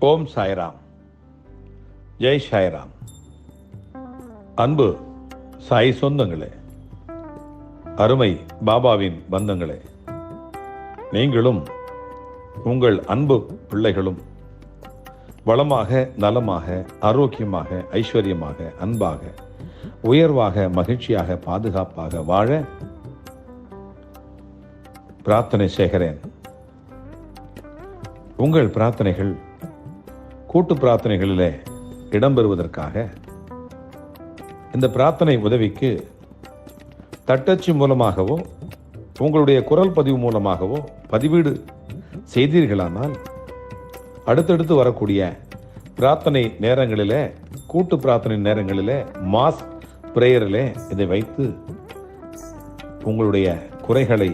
ஓம் சாய்ராம். ஜெய் சாய்ராம். அன்பு சாய் சொந்தங்களே. அருமை பாபாவின் பந்தங்களே நீங்களும் உங்கள் அன்பு பிள்ளைகளும் வளமாக நலமாக ஆரோக்கியமாக ஐஸ்வர்யமாக அன்பாக உயர்வாக மகிழ்ச்சியாக பாதுகாப்பாக வாழ பிரார்த்தனை செய்கிறேன். உங்கள் பிரார்த்தனைகள் கூட்டு பிரார்த்தனைகளிலே இடம்பெறுவதற்காக இந்த பிரார்த்தனை உதவிக்கு தட்டச்சு மூலமாகவோ உங்களுடைய குரல் பதிவு மூலமாகவோ பதிவீடு செய்தீர்களானால் அடுத்தடுத்து வரக்கூடிய பிரார்த்தனை நேரங்களிலே கூட்டு பிரார்த்தனை நேரங்களிலே மாஸ் ப்ரேயரில் இதை வைத்து உங்களுடைய குறைகளை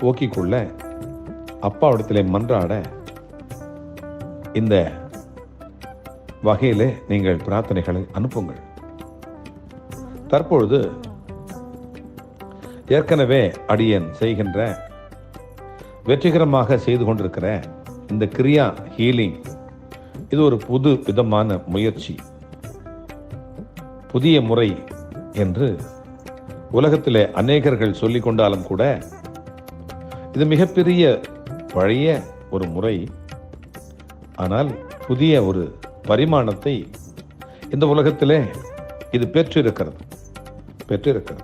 போக்கிக் கொள்ள அப்பாவிடத்திலே மன்றாட இந்த வகையில் நீங்கள் பிரார்த்தனைகளை அனுப்புங்கள். தற்பொழுது ஏற்கனவே அடியேன் செய்கின்ற வெற்றிகரமாக செய்து கொண்டிருக்கிற இந்த கிரியா ஹீலிங் இது ஒரு புது விதமான முயற்சி. புதிய முறை என்று உலகத்திலே அநேகர்கள் சொல்லிக் கொண்டாலும் கூட இது மிகப்பெரிய பழைய ஒரு முறை. ஆனால் புதிய ஒரு பரிமாணத்தை இந்த உலகத்திலே இது பெற்றிருக்கிறது. பெற்றிருக்கிறது.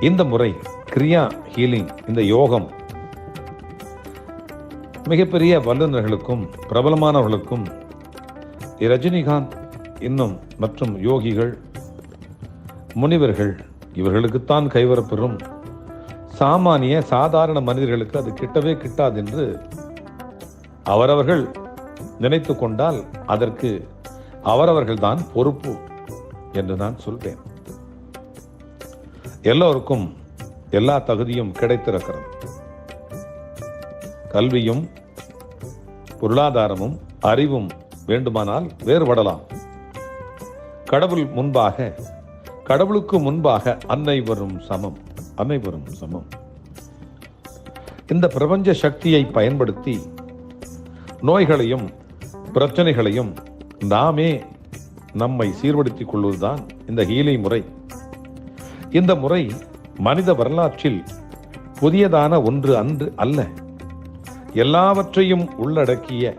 இந்த முறை கிரியா ஹீலிங் இந்த யோகம் மிகப்பெரிய வல்லுநர்களுக்கும் பிரபலமானவர்களுக்கும் ரஜினிகாந்த் இன்னும் மற்றும் யோகிகள் முனிவர்கள் இவர்களுக்குத்தான் கைவரப்பெறும். சாமானிய சாதாரண மனிதர்களுக்கு அது கிட்டவே கிட்டாது என்று அவரவர்கள் நினைத்து கொண்டால் அதற்கு அவரவர்கள் தான் பொறுப்பு என்று நான் சொல்வேன். எல்லோருக்கும் எல்லா தகுதியும் கிடைத்திருக்கிறது. கல்வியும் பொருளாதாரமும் அறிவும் வேண்டுமானால் வேறுபடலாம். கடவுள் முன்பாக கடவுளுக்கு முன்பாக அனைவரும் சமம் அனைவரும் சமம். இந்த பிரபஞ்ச சக்தியை பயன்படுத்தி நோய்களையும் பிரச்சனைகளையும் நாமே நம்மை சீர்படுத்திக் கொள்வதுதான் இந்த ஹீலை முறை. இந்த முறை மனித வரலாற்றில் புதியதான ஒன்று அன்று அல்ல. எல்லாவற்றையும் உள்ளடக்கிய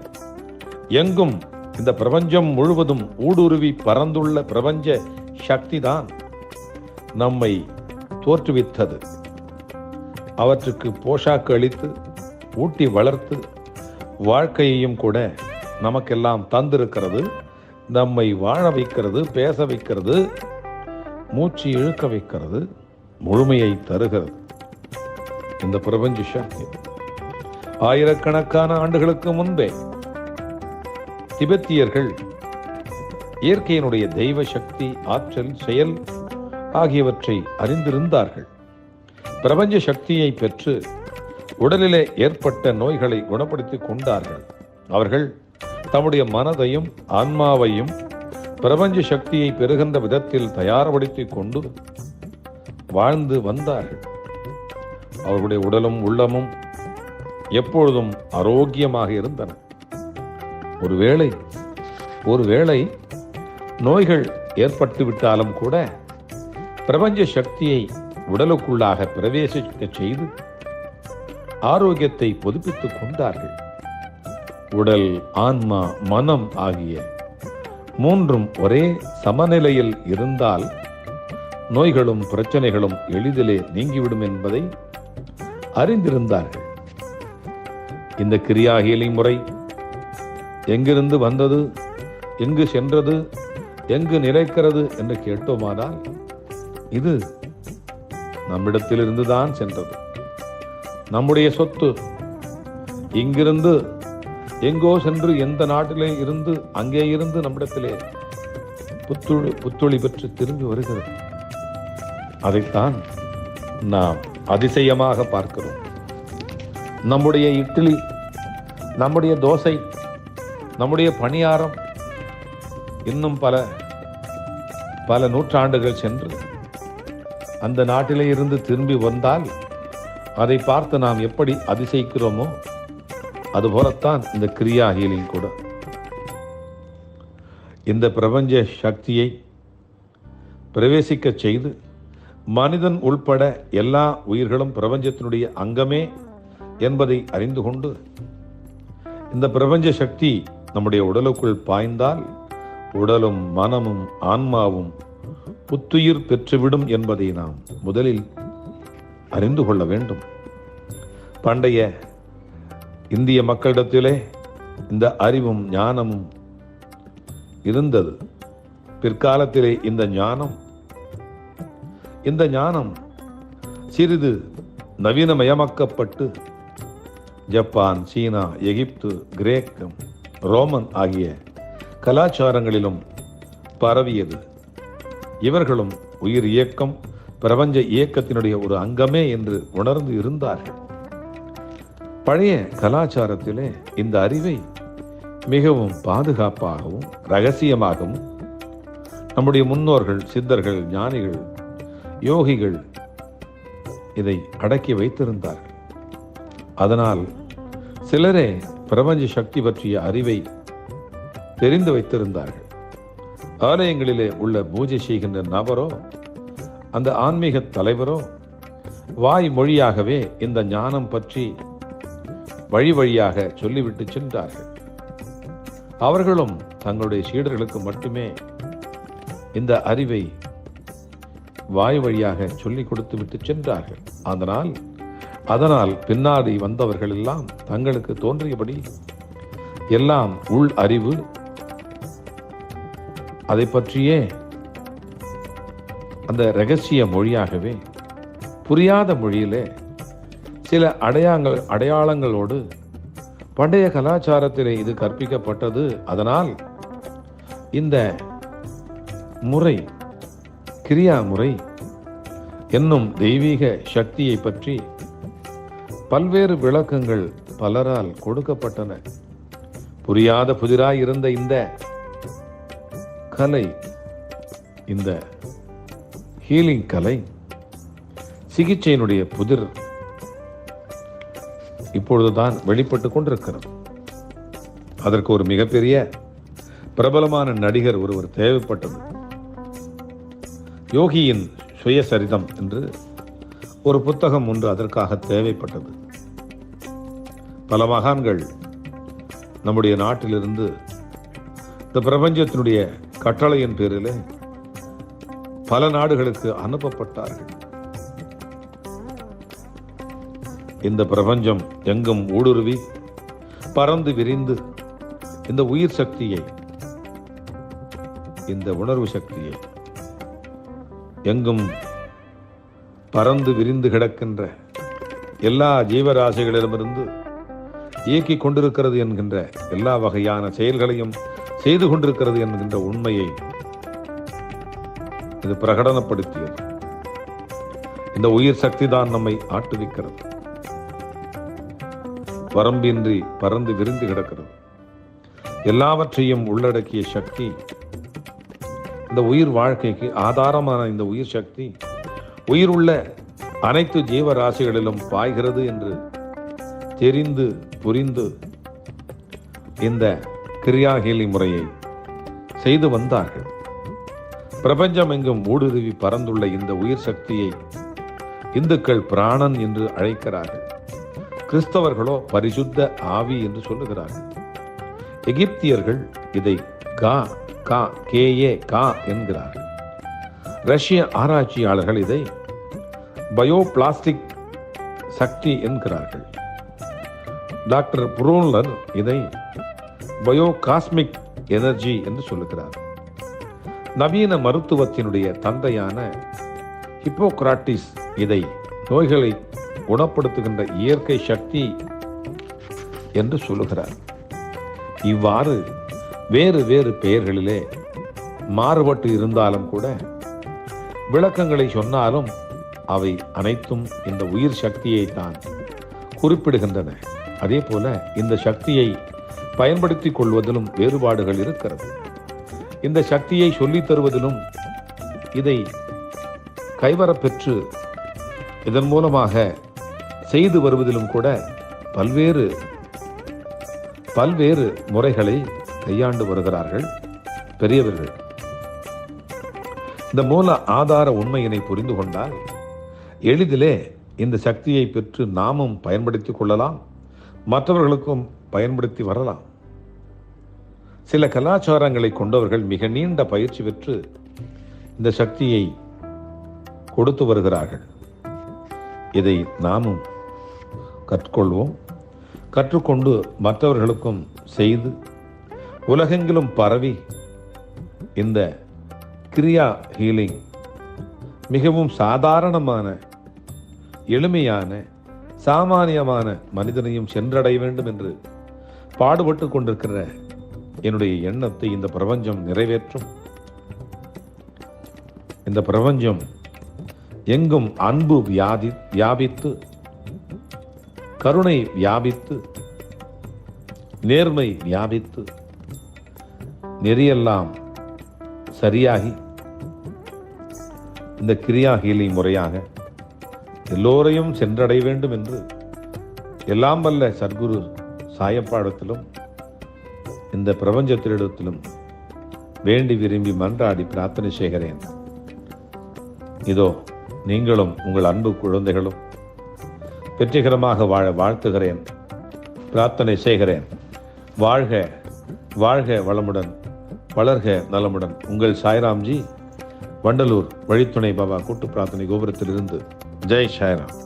எங்கும் இந்த பிரபஞ்சம் முழுவதும் ஊடுருவி பறந்துள்ள பிரபஞ்ச சக்திதான் நம்மை தோற்றுவித்தது. அவற்றுக்கு போஷாக்கு அளித்து ஊட்டி வளர்த்து வாழ்க்கையையும் கூட நமக்கெல்லாம் தந்திருக்கிறது நம்மை வாழ வைக்கிறது பேச வைக்கிறது மூச்சு இழுக்க வைக்கிறது முழுமையை தருகிறது. இந்த பிரபஞ்ச சக்தி. ஆயிரக்கணக்கான ஆண்டுகளுக்கு முன்பே திபெத்தியர்கள் இயற்கையினுடைய தெய்வ சக்தி ஆற்றல் செயல் ஆகியவற்றை அறிந்திருந்தார்கள். பிரபஞ்ச சக்தியை பெற்று உடலிலே ஏற்பட்ட நோய்களை குணப்படுத்திக் கொண்டார்கள். அவர்கள் தம்முடைய மனதையும் ஆன்மாவையும் பிரபஞ்ச சக்தியை பெறுகின்ற விதத்தில் தயார்படுத்திக் கொண்டு வாழ்ந்து வந்தார்கள். அவர்களுடைய உடலும் உள்ளமும் எப்பொழுதும் ஆரோக்கியமாக இருந்தன. ஒருவேளை ஒருவேளை நோய்கள் ஏற்பட்டு விட்டாலும் கூட பிரபஞ்ச சக்தியை உடலுக்குள்ளாக பிரவேசிக்க செய்து ஆரோக்கியத்தை புதுப்பித்துக் கொண்டார்கள். உடல் ஆன்மா மனம் ஆகிய மூன்றும் ஒரே சமநிலையில் இருந்தால் நோய்களும் பிரச்சனைகளும் எளிதிலே நீங்கிவிடும் என்பதை அறிந்திருந்தார்கள். இந்த கிரியா ஹீலிங் முறை எங்கிருந்து வந்தது எங்கு சென்றது எங்கு நிலைக்கிறது என்று கேட்டோமானால் இது நம்மிடத்திலிருந்து தான் சென்றது. நம்முடைய சொத்து இங்கிருந்து எங்கோ சென்று எந்த நாட்டிலே இருந்து அங்கே இருந்து நம்மிடத்திலே புத்துழி புத்துழி பெற்று திரும்பி வருகிறது. அதைத்தான் நாம் அதிசயமாக பார்க்கிறோம். நம்முடைய இட்லி நம்முடைய தோசை நம்முடைய பணியாரம் இன்னும் பல பல நூற்றாண்டுகள் சென்று அந்த நாட்டிலே இருந்து திரும்பி வந்தால் அதை பார்த்து நாம் எப்படி அதிசயிக்கிறோமோ அதுபோலத்தான் இந்த கிரியா ஹீலிங் கூட. இந்த பிரபஞ்ச சக்தியை பிரவேசிக்கச் செய்து மனிதன் உள்பட எல்லா உயிர்களும் பிரபஞ்சத்தினுடைய அங்கமே என்பதை அறிந்து கொண்டு இந்த பிரபஞ்ச சக்தி நம்முடைய உடலுக்குள் பாய்ந்தால் உடலும் மனமும் ஆன்மாவும் புத்துயிர் பெற்றுவிடும் என்பதை நாம் முதலில் அறிந்து கொள்ள வேண்டும். பண்டைய இந்திய மக்களிடத்திலே இந்த அறிவும் ஞானமும் இருந்தது. பிற்காலத்திலே இந்த ஞானம் இந்த ஞானம் சிறிது நவீனமயமாக்கப்பட்டு ஜப்பான் சீனா எகிப்து கிரேக்கம் ரோமன் ஆகிய கலாச்சாரங்களிலும் பரவியது. இவர்களும் உயிர் இயக்கம் பிரபஞ்ச இயக்கத்தினுடைய ஒரு அங்கமே என்று உணர்ந்து இருந்தார்கள். பழைய கலாச்சாரத்திலே இந்த அறிவை மிகவும் பாதுகாப்பாகவும் ரகசியமாகவும் நம்முடைய முன்னோர்கள் சித்தர்கள் ஞானிகள் யோகிகள் இதை அடக்கி வைத்திருந்தார்கள். அதனால் சிலரே பிரபஞ்ச சக்தி பற்றிய அறிவை தெரிந்து வைத்திருந்தார்கள். ஆலயங்களிலே உள்ள பூஜை செய்கின்ற நபரோ அந்த ஆன்மீக தலைவரோ வாய் மொழியாகவே இந்த ஞானம் பற்றி வழி வழியாக சொல்லிவிட்டு சென்றார்கள். அவர்களும் தங்களுடைய சீடர்களுக்கு மட்டுமே இந்த அறிவை வாய் வழியாக சொல்லிக் கொடுத்து விட்டு சென்றார்கள். அதனால் அதனால் பின்னாடி வந்தவர்கள் எல்லாம் தங்களுக்கு தோன்றியபடி எல்லாம் உள் அறிவு அதை பற்றியே அந்த ரகசிய மொழியாகவே புரியாத மொழியிலே சில அடையாங்கள் அடையாளங்களோடு பண்டைய கலாச்சாரத்திலே இது கற்பிக்கப்பட்டது. அதனால் இந்த முறை கிரியா முறை என்னும் தெய்வீக சக்தியை பற்றி பல்வேறு விளக்கங்கள் பலரால் கொடுக்கப்பட்டன. புரியாத புதிராய் இருந்த இந்த கலை இந்த ஹீலிங் கலை சிகிச்சையினுடைய புதிர் இப்பொழுதுதான் வெளிப்பட்டு கொண்டிருக்கிறது. அதற்கு ஒரு மிகப்பெரிய பிரபலமான நடிகர் ஒருவர் தேவைப்பட்டது. யோகியின் சுயசரிதம் என்று ஒரு புத்தகம் ஒன்று அதற்காக தேவைப்பட்டது. பல மகான்கள் நம்முடைய நாட்டிலிருந்து இந்த பிரபஞ்சத்தினுடைய கட்டளையின் பேரில் பல நாடுகளுக்கு அனுப்பப்பட்டார்கள். இந்த பிரபஞ்சம் எங்கும் ஊடுருவி பறந்து விரிந்து இந்த உயிர் சக்தியை இந்த உணர்வு சக்தியை எங்கும் பறந்து விரிந்து கிடக்கின்ற எல்லா ஜீவராசிகளிடமிருந்து இயக்கிக் கொண்டிருக்கிறது என்கின்ற எல்லா வகையான செயல்களையும் செய்து கொண்டிருக்கிறது என்கின்ற உண்மையை இது பிரகடனப்படுத்தியது. இந்த உயிர் சக்தி தான் நம்மை ஆட்டுவிக்கிறது. வரம்பின்றி பறந்து விரிந்து கிடக்கிறது. எல்லாவற்றையும் உள்ளடக்கிய சக்தி இந்த உயிர் வாழ்க்கைக்கு ஆதாரமான இந்த உயிர் சக்தி உயிர் உள்ள அனைத்து ஜீவராசிகளிலும் பாய்கிறது என்று தெரிந்து புரிந்து இந்த கிரியாகேலி முறையை செய்து வந்தார்கள். பிரபஞ்சம் எங்கும் ஊடுருவி பறந்துள்ள இந்த உயிர் சக்தியை இந்துக்கள் பிராணன் என்று அழைக்கிறார்கள். கிறிஸ்தவர்களோ பரிசுத்த ஆவி என்று சொல்லுகிறார்கள். எகிப்தியர்கள் இதை கா கா கேஏ கா என்கிறார்கள். ரஷ்ய ஆராய்ச்சியாளர்கள் இதை பயோபிளாஸ்டிக் சக்தி என்கிறார்கள். டாக்டர் புரோன்லர் இதை பயோ காஸ்மிக் எனர்ஜி என்று சொல்லுகிறார். நவீன மருத்துவத்தினுடைய தந்தையான ஹிப்போகிராட்டிஸ் இதை நோய்களை குணப்படுத்துகின்ற இயற்கை சக்தி என்று சொல்லுகிறார். இவ்வாறு வேறு வேறு பெயர்களிலே மாறுபட்டு இருந்தாலும் கூட விளக்கங்களை சொன்னாலும் அவை அனைத்தும் இந்த உயிர் சக்தியை தான் குறிப்பிடுகின்றன. அதே போல இந்த சக்தியை பயன்படுத்திக் கொள்வதிலும் வேறுபாடுகள் இருக்கிறது. இந்த சக்தியை சொல்லித் தருவதிலும் இதை கைவரப்பெற்று இதன் மூலமாக செய்து வருவதிலும் கூட பல்வேறு பல்வேறு முறைகளை கையாண்டு வருகிறார்கள் பெரியவர்கள். இந்த மூல ஆதார உண்மையினை புரிந்து கொண்டால் எளிதிலே இந்த சக்தியை பெற்று நாமும் பயன்படுத்திக் கொள்ளலாம் மற்றவர்களுக்கும் பயன்படுத்தி வரலாம். சில கலாச்சாரங்களை கொண்டவர்கள் மிக நீண்ட பயிற்சி பெற்று இந்த சக்தியை கொடுத்து வருகிறார்கள். இதை நாமும் கற்றுக்கொள்வோம். கற்றுக்கொண்டு மற்றவர்களுக்கும் செய்து உலகெங்கிலும் பரவி இந்த கிரியா ஹீலிங் மிகவும் சாதாரணமான எளிமையான சாமானியமான மனிதனையும் சென்றடைய வேண்டும் என்று பாடுபட்டு கொண்டிருக்கிற என்னுடைய எண்ணத்தை இந்த பிரபஞ்சம் நிறைவேற்றும். இந்த பிரபஞ்சம் எங்கும் அன்பு வியாதி வியாபித்து கருணை வியாபித்து நேர்மை வியாபித்து நெறியெல்லாம் சரியாகி இந்த கிரியா ஹீலிங் முறையாக எல்லோரையும் சென்றடைய வேண்டும் என்று எல்லாம் வல்ல சத்குரு சாயப்பாடத்திலும் இந்த பிரபஞ்சத்திலிடத்திலும் வேண்டி விரும்பி மன்றாடி பிரார்த்தனை செய்கிறேன். இதோ நீங்களும் உங்கள் அன்பு குழந்தைகளும் வெற்றிகரமாக வாழ வாழ்த்துகிறேன். பிரார்த்தனை செய்கிறேன். வாழ்க வாழ்க வளமுடன் வளர்க நலமுடன். உங்கள் சாய்ராம்ஜி வண்டலூர் வழித்துணை பாபா கூட்டு பிரார்த்தனை கோபுரத்திலிருந்து. ஜெய் சாய்ராம்.